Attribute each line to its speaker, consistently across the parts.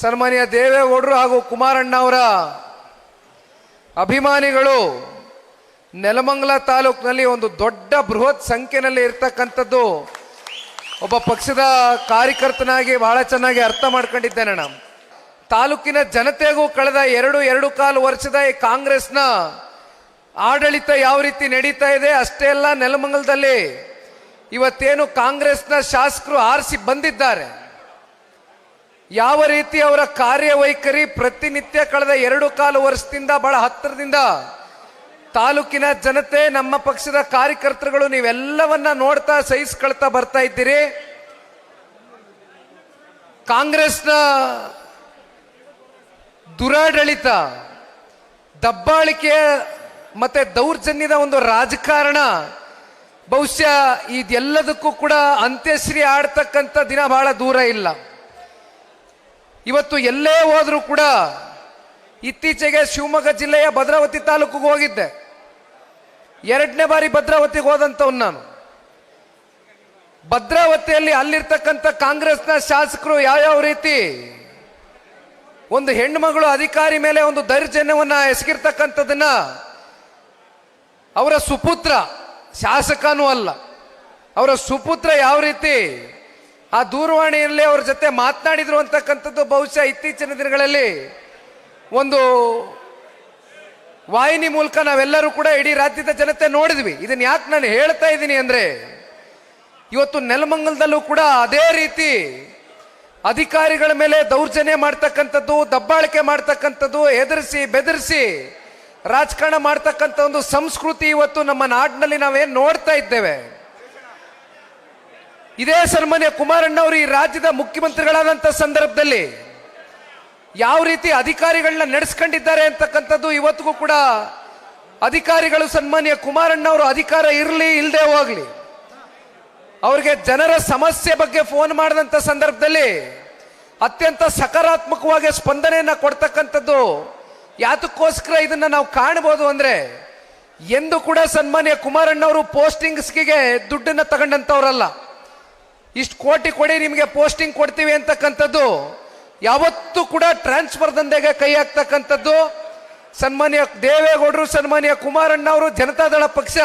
Speaker 1: ಸನ್ಮಾನ್ಯ ದೇವೇಗೌಡರು ಹಾಗೂ ಕುಮಾರಣ್ಣ ಅವರ ಅಭಿಮಾನಿಗಳು ನೆಲಮಂಗಲ ತಾಲೂಕಿನಲ್ಲಿ ಒಂದು ದೊಡ್ಡ ಬೃಹತ್ ಸಂಖ್ಯೆಯಲ್ಲಿ ಇರ್ತಕ್ಕಂಥದ್ದು ಒಬ್ಬ ಪಕ್ಷದ ಕಾರ್ಯಕರ್ತನಾಗಿ ಬಹಳ ಚೆನ್ನಾಗಿ ಅರ್ಥ ಮಾಡ್ಕೊಂಡಿದ್ದೇನೆ ನಾನು. ತಾಲೂಕಿನ ಜನತೆಗೂ ಕಳೆದ ಎರಡು ಎರಡು ಕಾಲು ವರ್ಷದ ಈ ಕಾಂಗ್ರೆಸ್ನ ಆಡಳಿತ ಯಾವ ರೀತಿ ನಡೀತಾ ಇದೆ ಅಷ್ಟೇ ಅಲ್ಲ, ನೆಲಮಂಗಲದಲ್ಲಿ ಇವತ್ತೇನು ಕಾಂಗ್ರೆಸ್ನ ಶಾಸಕರು ಆರಿಸಿ ಬಂದಿದ್ದಾರೆ. ಯಾವ ರೀತಿ ಅವರ ಕಾರ್ಯವೈಖರಿ ಪ್ರತಿನಿತ್ಯ ಕಳೆದ ಎರಡು ಕಾಲು ವರ್ಷದಿಂದ ಬಹಳ ಹತ್ತಿರದಿಂದ ತಾಲೂಕಿನ ಜನತೆ, ನಮ್ಮ ಪಕ್ಷದ ಕಾರ್ಯಕರ್ತರುಗಳು ನೀವೆಲ್ಲವನ್ನ ನೋಡ್ತಾ, ಸಹಿಸ್ಕೊಳ್ತಾ ಬರ್ತಾ ಇದ್ದೀರಿ. ಕಾಂಗ್ರೆಸ್ನ ದುರಾಡಳಿತ, ದಬ್ಬಾಳಿಕೆ ಮತ್ತೆ ದೌರ್ಜನ್ಯದ ಒಂದು ರಾಜಕಾರಣ, ಬಹುಶಃ ಇದೆಲ್ಲದಕ್ಕೂ ಕೂಡ ಅಂತ್ಯಶ್ರೀ ಆಡ್ತಕ್ಕಂಥ ದಿನ ಬಹಳ ದೂರ ಇಲ್ಲ. ಇವತ್ತು ಎಲ್ಲೇ ಹೋದರೂ ಕೂಡ ಇತ್ತೀಚೆಗೆ ಶಿವಮೊಗ್ಗ ಜಿಲ್ಲೆಯ ಭದ್ರಾವತಿ ತಾಲೂಕಿಗೆ ಹೋಗಿದ್ದೆ. ಎರಡನೇ ಬಾರಿ ಭದ್ರಾವತಿಗೆ ಹೋದಂಥವ್ನು ನಾನು. ಭದ್ರಾವತಿಯಲ್ಲಿ ಅಲ್ಲಿರ್ತಕ್ಕಂಥ ಕಾಂಗ್ರೆಸ್ನ ಶಾಸಕರು ಯಾವ್ಯಾವ ರೀತಿ ಒಂದು ಹೆಣ್ಮಗಳು ಅಧಿಕಾರಿ ಮೇಲೆ ಒಂದು ದೌರ್ಜನ್ಯವನ್ನು ಎಸಗಿರ್ತಕ್ಕಂಥದ್ದನ್ನ ಅವರ ಸುಪುತ್ರ, ಶಾಸಕನೂ ಅಲ್ಲ, ಅವರ ಸುಪುತ್ರ ಯಾವ ರೀತಿ ಆ ದೂರವಾಣಿಯಲ್ಲಿ ಅವ್ರ ಜೊತೆ ಮಾತನಾಡಿದ್ರು ಅಂತಕ್ಕಂಥದ್ದು ಬಹುಶಃ ಇತ್ತೀಚಿನ ದಿನಗಳಲ್ಲಿ ಒಂದು ವಾಹಿನಿ ಮೂಲಕ ನಾವೆಲ್ಲರೂ ಕೂಡ ಇಡೀ ರಾಜ್ಯದ ಜನತೆ ನೋಡಿದ್ವಿ. ಇದನ್ನ ಯಾಕೆ ನಾನು ಹೇಳ್ತಾ ಇದ್ದೀನಿ ಅಂದ್ರೆ, ಇವತ್ತು ನೆಲಮಂಗಲದಲ್ಲೂ ಕೂಡ ಅದೇ ರೀತಿ ಅಧಿಕಾರಿಗಳ ಮೇಲೆ ದೌರ್ಜನ್ಯ ಮಾಡ್ತಕ್ಕಂಥದ್ದು, ದಬ್ಬಾಳಿಕೆ ಮಾಡ್ತಕ್ಕಂಥದ್ದು, ಹೆದರಿಸಿ, ಬೆದರಿಸಿ ರಾಜಕಾರಣ ಮಾಡ್ತಕ್ಕಂಥ ಒಂದು ಸಂಸ್ಕೃತಿ ಇವತ್ತು ನಮ್ಮ ನಾಡಿನಲ್ಲಿ ನಾವೇನು ನೋಡ್ತಾ ಇದ್ದೇವೆ. ಇದೇ ಸನ್ಮಾನ್ಯ ಕುಮಾರಣ್ಣ ಅವರು ಈ ರಾಜ್ಯದ ಮುಖ್ಯಮಂತ್ರಿಗಳಾದಂಥ ಸಂದರ್ಭದಲ್ಲಿ ಯಾವ ರೀತಿ ಅಧಿಕಾರಿಗಳನ್ನ ನಡೆಸ್ಕೊಂಡಿದ್ದಾರೆ ಅಂತಕ್ಕಂಥದ್ದು ಇವತ್ತಿಗೂ ಕೂಡ ಅಧಿಕಾರಿಗಳು ಸನ್ಮಾನ್ಯ ಕುಮಾರಣ್ಣ ಅವರು ಅಧಿಕಾರ ಇರಲಿ ಇಲ್ಲದೆ ಹೋಗ್ಲಿ. ಅವ್ರಿಗೆ ಜನರ ಸಮಸ್ಯೆ ಬಗ್ಗೆ ಫೋನ್ ಮಾಡಿದಂಥ ಸಂದರ್ಭದಲ್ಲಿ ಅತ್ಯಂತ ಸಕಾರಾತ್ಮಕವಾಗಿ ಸ್ಪಂದನೆಯನ್ನ ಕೊಡ್ತಕ್ಕಂಥದ್ದು ಯಾತಕ್ಕೋಸ್ಕರ ಇದನ್ನ ನಾವು ಕಾಣಬಹುದು ಅಂದ್ರೆ ಎಂದು ಕೂಡ ಸನ್ಮಾನ್ಯ ಕುಮಾರಣ್ಣವರು ಪೋಸ್ಟಿಂಗ್ಸ್ಗೆ ದುಡ್ಡನ್ನ ತಗೊಂಡಂತವ್ರಲ್ಲ ಇಷ್ಟು ಕೋಟಿ ಕೊಡಿ, ನಿಮಗೆ ಪೋಸ್ಟಿಂಗ್ ಕೊಡ್ತೀವಿ ಅಂತಕ್ಕಂಥದ್ದು. ಯಾವತ್ತೂ ಕೂಡ ಟ್ರಾನ್ಸ್ಫರ್ ದಂಧೆಗೆ ಕೈ ಹಾಕ್ತಕ್ಕಂಥದ್ದು. ಸನ್ಮಾನ್ಯ ದೇವೇಗೌಡರು, ಸನ್ಮಾನ್ಯ ಕುಮಾರಣ್ಣ ಅವರು ಜನತಾದಳ ಪಕ್ಷ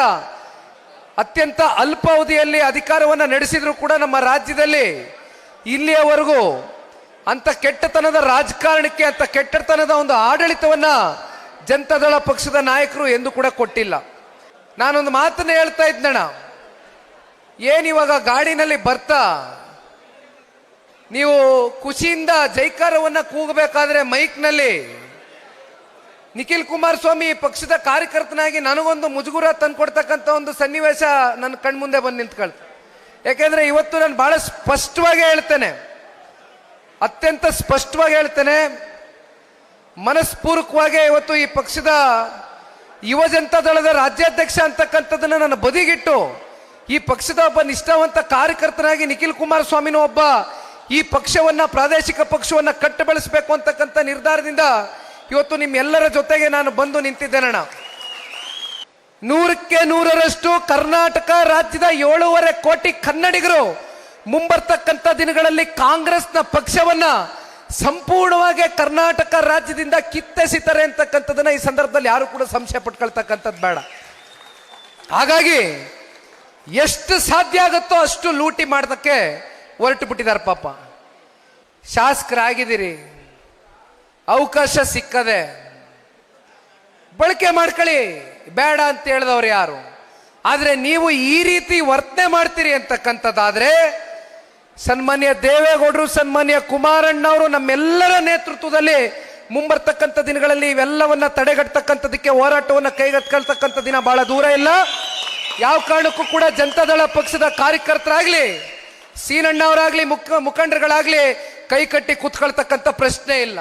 Speaker 1: ಅತ್ಯಂತ ಅಲ್ಪಾವಧಿಯಲ್ಲಿ ಅಧಿಕಾರವನ್ನು ನಡೆಸಿದ್ರು ಕೂಡ ನಮ್ಮ ರಾಜ್ಯದಲ್ಲಿ. ಇಲ್ಲಿಯವರೆಗೂ ಅಂತ ಕೆಟ್ಟತನದ ರಾಜಕಾರಣಕ್ಕೆ ಅಂತ ಕೆಟ್ಟತನದ ಒಂದು ಆಡಳಿತವನ್ನ ಜನತಾದಳ ಪಕ್ಷದ ನಾಯಕರು ಎಂದು ಕೂಡ ಕೊಟ್ಟಿಲ್ಲ. ನಾನೊಂದು ಮಾತನ್ನು ಹೇಳ್ತಾ ಇದ್ದಣ ಏನಿವಾಗ ಗಾಡಿನಲ್ಲಿ ಬರ್ತಾ? ನೀವು ಖುಷಿಯಿಂದ ಜೈಕಾರವನ್ನ ಕೂಗಬೇಕಾದ್ರೆ ಮೈಕ್ನಲ್ಲಿ. ನಿಖಿಲ್ ಕುಮಾರಸ್ವಾಮಿ ಪಕ್ಷದ ಕಾರ್ಯಕರ್ತನಾಗಿ ನನಗೊಂದು ಮುಜುಗುರ ತಂದುಕೊಡ್ತಕ್ಕಂಥ ಒಂದು ಸನ್ನಿವೇಶ ನನ್ನ ಕಣ್ಮುಂದೆ ಬಂದು ನಿಂತ್ಕೊಳ್ತು ಯಾಕೆಂದ್ರೆ ಇವತ್ತು ನಾನು ಬಹಳ ಸ್ಪಷ್ಟವಾಗಿ ಹೇಳ್ತೇನೆ. ಅತ್ಯಂತ ಸ್ಪಷ್ಟವಾಗಿ ಹೇಳ್ತೇನೆ. ಮನಸ್ಪೂರ್ವಕವಾಗಿ ಇವತ್ತು ಈ ಪಕ್ಷದ ಯುವ ಜನತಾ ದಳದ ರಾಜ್ಯಾಧ್ಯಕ್ಷ ಅಂತಕ್ಕಂಥದ್ದನ್ನು ನಾನು ಬದಿಗಿಟ್ಟು ಈ ಪಕ್ಷದ ಒಬ್ಬ ನಿಷ್ಠಾವಂತ ಕಾರ್ಯಕರ್ತನಾಗಿ ನಿಖಿಲ್ ಕುಮಾರಸ್ವಾಮಿನೂ ಒಬ್ಬ ಈ ಪಕ್ಷವನ್ನ, ಪ್ರಾದೇಶಿಕ ಪಕ್ಷವನ್ನ ಕಟ್ಟು ಬೆಳೆಸಬೇಕು ಅಂತಕ್ಕಂಥ ನಿರ್ಧಾರದಿಂದ ಇವತ್ತು ನಿಮ್ಮೆಲ್ಲರ ಜೊತೆಗೆ ನಾನು ಬಂದು ನಿಂತಿದ್ದೇನಣ್ಣ. ನೂರಕ್ಕೆ ನೂರರಷ್ಟು ಕರ್ನಾಟಕ ರಾಜ್ಯದ ಏಳೂವರೆ ಕೋಟಿ ಕನ್ನಡಿಗರು ಮುಂಬರ್ತಕ್ಕಂಥ ದಿನಗಳಲ್ಲಿ ಕಾಂಗ್ರೆಸ್ನ ಪಕ್ಷವನ್ನ ಸಂಪೂರ್ಣವಾಗಿ ಕರ್ನಾಟಕ ರಾಜ್ಯದಿಂದ ಕಿತ್ತೆಸಿತಾರೆ ಅಂತಕ್ಕಂಥದ್ದನ್ನ ಈ ಸಂದರ್ಭದಲ್ಲಿ ಯಾರು ಕೂಡ ಸಂಶಯ ಪಟ್ಕೊಳ್ತಕ್ಕಂಥದ್ದು ಬೇಡ. ಹಾಗಾಗಿ ಎಷ್ಟು ಸಾಧ್ಯ ಆಗುತ್ತೋ ಅಷ್ಟು ಲೂಟಿ ಮಾಡೋದಕ್ಕೆ ಹೊರಟು ಬಿಟ್ಟಿದ್ದಾರೆ ಪಾಪ. ಶಾಸಕರಾಗಿದ್ದೀರಿ. ಅವಕಾಶ ಸಿಕ್ಕದೆ. ಬಳಕೆ ಮಾಡ್ಕೊಳ್ಳಿ. ಬೇಡ ಅಂತ ಹೇಳಿದವ್ರು ಯಾರು? ಆದರೆ ನೀವು ಈ ರೀತಿ ವರ್ತನೆ ಮಾಡ್ತೀರಿ ಅಂತಕ್ಕಂಥದ್ದಾದರೆ ಸನ್ಮಾನ್ಯ ದೇವೇಗೌಡರು, ಸನ್ಮಾನ್ಯ ಕುಮಾರಣ್ಣವರು ನಮ್ಮೆಲ್ಲರ ನೇತೃತ್ವದಲ್ಲಿ ಮುಂಬರ್ತಕ್ಕಂಥ ದಿನಗಳಲ್ಲಿ ಇವೆಲ್ಲವನ್ನ ತಡೆಗಟ್ಟತಕ್ಕಂಥದಕ್ಕೆ ಹೋರಾಟವನ್ನು ಕೈಗೆತ್ಕೊಳ್ತಕ್ಕಂಥ ದಿನ ಬಹಳ ದೂರ ಇಲ್ಲ. ಯಾವ ಕಾರಣಕ್ಕೂ ಕೂಡ ಜನತಾದಳ ಪಕ್ಷದ ಕಾರ್ಯಕರ್ತರಾಗ್ಲಿ ಸೀನಣ್ಣವರಾಗ್ಲಿ ಮುಖ ಮುಖಂಡರುಗಳಾಗ್ಲಿ ಕೈ ಕಟ್ಟಿ ಕುತ್ಕೊಳ್ತಕ್ಕಂಥ ಪ್ರಶ್ನೆ ಇಲ್ಲ.